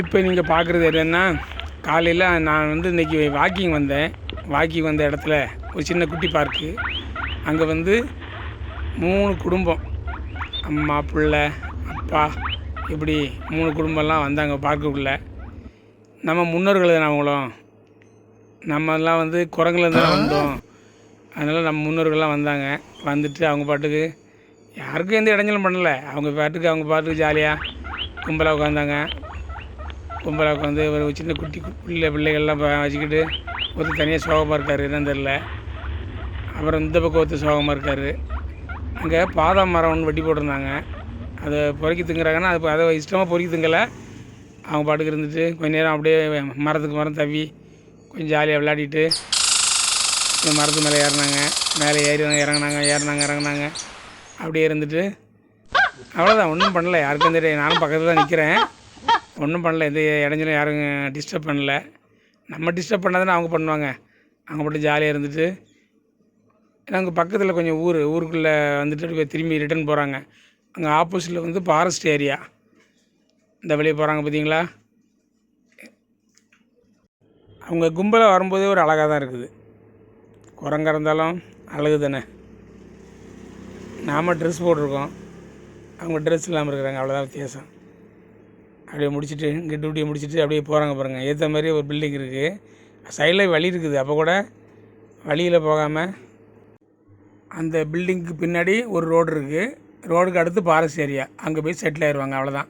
இப்போ நீங்கள் பார்க்குறது என்னென்னா காலையில் நான் வந்து இன்றைக்கி வாக்கிங் வந்தேன். வாக்கிங் வந்த இடத்துல ஒரு சின்ன குட்டி பார்க்கு அங்கே வந்து மூணு குடும்பம். அம்மா பிள்ளை அப்பா இப்படி மூணு குடும்பம்லாம் வந்தாங்க பார்க்குக்குள்ளே நம்ம முன்னோர்கள் தானே அவங்களும். நம்மலாம் வந்து குரங்குலேருந்து தான் வந்தோம். அதனால் நம்ம முன்னோர்கள்லாம் வந்தாங்க. வந்துட்டு அவங்க பாட்டுக்கு யாருக்கும் எந்த இடைஞ்சலும் பண்ணலை. அவங்க பாட்டுக்கு அவங்க பாட்டுக்கு ஜாலியாக கும்பலாக உட்காந்தாங்க கும்பலாக உட்காந்து ஒரு சின்ன குட்டி பிள்ளை பிள்ளைகள்லாம் வச்சுக்கிட்டு ஒருத்தர் தனியாக சோகமாக இருக்கார் என்னன்னு தெரில அப்புறம் இந்த பக்கம் ஒருத்தர் சோகமாக இருக்கார். அங்கே பாதாம் மரம் ஒன்று வெட்டி போட்டிருந்தாங்க. அதை பொறுக்கி திங்குறாங்கன்னா அது அதை இஷ்டமாக பொறுக்கி திங்கலை. அவங்க பாட்டுக்கு இருந்துட்டு கொஞ்ச நேரம் அப்படியே மரத்துக்கு மரம் தவி கொஞ்சம் ஜாலியாக விளையாடிட்டு மரத்து மேலே ஏறினாங்க. மேலே ஏறி இறங்குனாங்க ஏறினாங்க இறங்குனாங்க. அப்படியே இருந்துட்டு அவ்வளோதான் ஒன்றும் பண்ணலை. யாருக்கும் தெரியாது. நானும் பக்கத்தில் தான் நிற்கிறேன் ஒன்றும் பண்ணல எந்த இடைஞ்சலும் யாரும் டிஸ்டர்ப் பண்ணல. நம்ம டிஸ்டர்ப் பண்ணாதானே அவங்க பண்ணுவாங்க. அவங்க மட்டும் ஜாலியாக இருந்துட்டு நாங்கள் அங்கே பக்கத்தில் கொஞ்சம் ஊர் ஊருக்குள்ளே வந்துட்டு அப்படியே திரும்பி ரிட்டர்ன் போகிறாங்க அங்கே ஆப்போசிட்டில் வந்து ஃபாரஸ்ட் ஏரியா இந்த வழியே போகிறாங்க பார்த்தீங்களா அவங்க கும்பலாக வரும்போதே ஒரு அழகாக தான் இருக்குது. குரங்கா இருந்தாலும் அழகு தானே. நாம் ட்ரெஸ் போட்டிருக்கோம். அவங்க ட்ரெஸ் இல்லாமல் இருக்கிறாங்க அவ்வளோதான் வித்தியாசம். அப்படியே முடிச்சுட்டு இங்கே டியூட்டியை முடிச்சுட்டு அப்படியே போகிறாங்க பாருங்கள் ஏற்ற மாதிரி ஒரு பில்டிங் இருக்குது சைடில் வழி இருக்குது. அப்போ கூட வழியில் போகாமல் அந்த பில்டிங்க்கு பின்னாடி ஒரு ரோடு இருக்குது ரோடுக்கு அடுத்து ஃபாரஸ்ட் ஏரியா அங்கே போய் செட்டில் ஆயிடுவாங்க அவ்வளோதான்